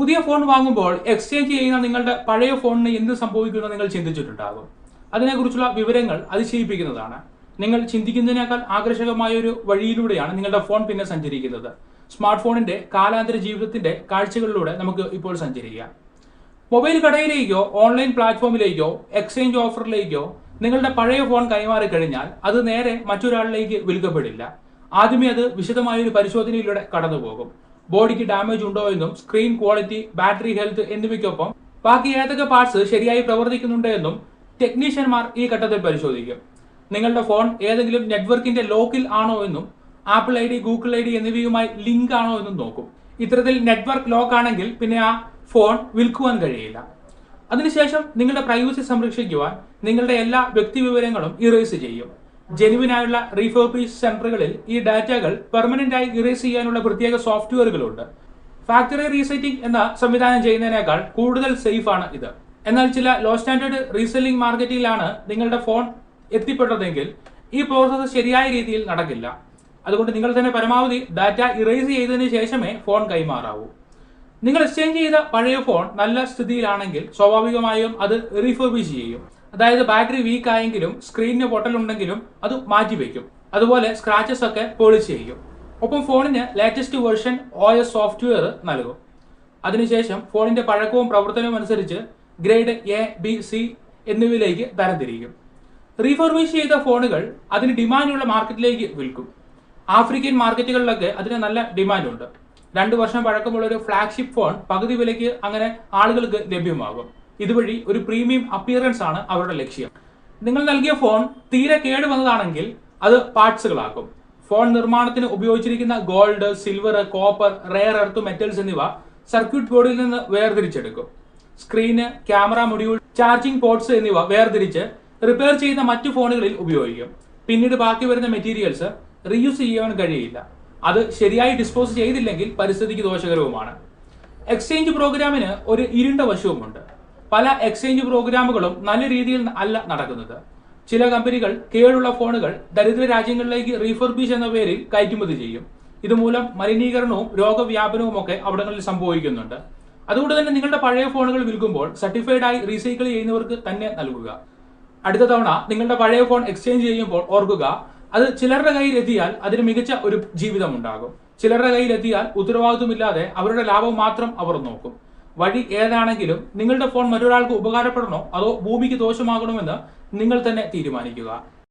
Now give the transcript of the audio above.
പുതിയ ഫോൺ വാങ്ങുമ്പോൾ എക്സ്ചേഞ്ച് ചെയ്യുന്ന നിങ്ങളുടെ പഴയ ഫോണിന് എന്ത് സംഭവിക്കുമെന്ന് നിങ്ങൾ ചിന്തിച്ചിട്ടുണ്ടാകും. അതിനെക്കുറിച്ചുള്ള വിവരങ്ങൾ അതിശയിപ്പിക്കുന്നതാണ്. നിങ്ങൾ ചിന്തിക്കുന്നതിനേക്കാൾ ആകർഷകമായ ഒരു വഴിയിലൂടെയാണ് നിങ്ങളുടെ ഫോൺ പിന്നെ സഞ്ചരിക്കുന്നത്. സ്മാർട്ട് ഫോണിന്റെ കാലാന്തര ജീവിതത്തിന്റെ കാഴ്ചകളിലൂടെ നമുക്ക് ഇപ്പോൾ സഞ്ചരിക്കാം. മൊബൈൽ കടയിലേക്കോ ഓൺലൈൻ പ്ലാറ്റ്ഫോമിലേക്കോ എക്സ്ചേഞ്ച് ഓഫറിലേക്കോ നിങ്ങളുടെ പഴയ ഫോൺ കൈമാറി കഴിഞ്ഞാൽ അത് നേരെ മറ്റൊരാളിലേക്ക് വിൽക്കപ്പെടില്ല. ആദ്യമേ അത് വിശദമായ ഒരു പരിശോധനയിലൂടെ കടന്നുപോകും. ബോഡിക്ക് ഡാമേജ് ഉണ്ടോ എന്നും സ്ക്രീൻ ക്വാളിറ്റി ബാറ്ററി ഹെൽത്ത് എന്നിവയ്ക്കൊപ്പം ബാക്കി ഏതൊക്കെ പാർട്സ് ശരിയായി പ്രവർത്തിക്കുന്നുണ്ട് എന്നും ടെക്നീഷ്യന്മാർ ഈ ഘട്ടത്തിൽ പരിശോധിക്കും. നിങ്ങളുടെ ഫോൺ ഏതെങ്കിലും നെറ്റ്വർക്കിന്റെ ലോക്കിൽ ആണോ എന്നും Apple I D Google I D എന്നിവയുമായി ലിങ്ക് ആണോ എന്നും നോക്കും. ഇത്തരത്തിൽ നെറ്റ്വർക്ക് ലോക്ക് ആണെങ്കിൽ പിന്നെ ആ ഫോൺ വിൽക്കുവാൻ കഴിയില്ല. അതിനുശേഷം നിങ്ങളുടെ പ്രൈവസി സംരക്ഷിക്കുവാൻ നിങ്ങളുടെ എല്ലാ വ്യക്തിവിവരങ്ങളും ഇറേസ് ചെയ്യും. ജെനുവിനായുള്ള റീഫർബിഷ് സെന്ററുകളിൽ ഈ ഡാറ്റകൾ പെർമനന്റ് ആയി ഇറേസ് ചെയ്യാനുള്ള പ്രത്യേക സോഫ്റ്റ്വെയറുകളുണ്ട്. ഫാക്ടറി റീസെറ്റിംഗ് എന്ന സംവിധാനം ചെയ്യുന്നതിനേക്കാൾ കൂടുതൽ സേഫ് ആണ് ഇത്. എന്നാൽ ചില ലോ സ്റ്റാൻഡേർഡ് റീസെല്ലിംഗ് മാർക്കറ്റിലാണ് നിങ്ങളുടെ ഫോൺ എത്തിപ്പെട്ടതെങ്കിൽ ഈ പ്രോസസ്സ് ശരിയായ രീതിയിൽ നടക്കില്ല. അതുകൊണ്ട് നിങ്ങൾ തന്നെ പരമാവധി ഡാറ്റ ഇറേസ് ചെയ്തതിനു ശേഷമേ ഫോൺ കൈമാറാവൂ. നിങ്ങൾ എക്സ്ചേഞ്ച് ചെയ്ത പഴയ ഫോൺ നല്ല സ്ഥിതിയിലാണെങ്കിൽ സ്വാഭാവികമായും അത് റീഫർബിഷ് ചെയ്യും. അതായത് ബാറ്ററി വീക്ക് ആയെങ്കിലും സ്ക്രീനിന് പൊട്ടലുണ്ടെങ്കിലും അത് മാറ്റി മാറ്റിവെക്കും അതുപോലെ സ്ക്രാച്ചസ് ഒക്കെ പോളിഷ് ചെയ്യും. ഒപ്പം ഫോണിന് latest version O S software നൽകും. അതിനുശേഷം ഫോണിന്റെ പഴക്കവും പ്രവർത്തനവും അനുസരിച്ച് ഗ്രേഡ് എ ബി സി എന്നിവയിലേക്ക് തരംതിരിക്കും. റീഫർവിഷ് ചെയ്ത ഫോണുകൾ അതിന് ഡിമാൻഡുള്ള മാർക്കറ്റിലേക്ക് വിൽക്കും. ആഫ്രിക്കൻ മാർക്കറ്റുകളിലൊക്കെ അതിന് നല്ല ഡിമാൻഡുണ്ട് രണ്ട് വർഷം പഴക്കമുള്ള ഒരു ഫ്ലാഗ്ഷിപ്പ് ഫോൺ പകുതി വിലയ്ക്ക് അങ്ങനെ ആളുകൾക്ക് ലഭ്യമാകും. ഇതുവഴി ഒരു പ്രീമിയം അപ്പിയറൻസ് ആണ് അവരുടെ ലക്ഷ്യം. നിങ്ങൾ നൽകിയ ഫോൺ തീരെ കേടുവന്നതാണെങ്കിൽ അത് പാർട്സുകളാക്കും ഫോൺ നിർമ്മാണത്തിന് ഉപയോഗിച്ചിരിക്കുന്ന gold silver copper rare earth metals എന്നിവ സർക്യൂട്ട് ബോർഡിൽ നിന്ന് വേർതിരിച്ചെടുക്കും. Screen camera module charging ports എന്നിവ വേർതിരിച്ച് റിപ്പയർ ചെയ്യുന്ന മറ്റു ഫോണുകളിൽ ഉപയോഗിക്കും. പിന്നീട് ബാക്കി വരുന്ന മെറ്റീരിയൽസ് റീയൂസ് ചെയ്യാൻ കഴിയില്ല. അത് ശരിയായി ഡിസ്പോസ് ചെയ്തില്ലെങ്കിൽ പരിസ്ഥിതിക്ക് ദോഷകരവുമാണ്. എക്സ്ചേഞ്ച് പ്രോഗ്രാമിന് ഒരു ഇരുണ്ട വശവുമുണ്ട്. പല എക്സ്ചേഞ്ച് പ്രോഗ്രാമുകളും നല്ല രീതിയിൽ അല്ല നടക്കുന്നത്. ചില കമ്പനികൾ കേടുള്ള ഫോണുകൾ ദരിദ്ര രാജ്യങ്ങളിലേക്ക് റീഫർബിഷ് എന്ന പേരിൽ കയറ്റുമതി ചെയ്യും. ഇതുമൂലം മലിനീകരണവും രോഗവ്യാപനവും ഒക്കെ അവിടങ്ങളിൽ സംഭവിക്കുന്നുണ്ട്. അതുകൊണ്ട് തന്നെ നിങ്ങളുടെ പഴയ ഫോണുകൾ വിൽക്കുമ്പോൾ സർട്ടിഫൈഡ് ആയി റീസൈക്കിൾ ചെയ്യുന്നവർക്ക് തന്നെ നൽകുക. അടുത്ത തവണ നിങ്ങളുടെ പഴയ ഫോൺ എക്സ്ചേഞ്ച് ചെയ്യുമ്പോൾ ഓർക്കുക അത് ചിലരുടെ കയ്യിൽ എത്തിയാൽ അതിന് മികച്ച ഒരു ജീവിതം ഉണ്ടാകും. ചിലരുടെ കയ്യിൽ എത്തിയാൽ ഉത്തരവാദിത്വമില്ലാതെ അവരുടെ ലാഭം മാത്രം അവർ നോക്കും. വഴി ഏതാണെങ്കിലും നിങ്ങളുടെ ഫോൺ മറ്റൊരാൾക്ക് ഉപകാരപ്പെടണോ? അതോ ഭൂമിക്ക് ദോഷമാകണമെന്ന് നിങ്ങൾ തന്നെ തീരുമാനിക്കുക.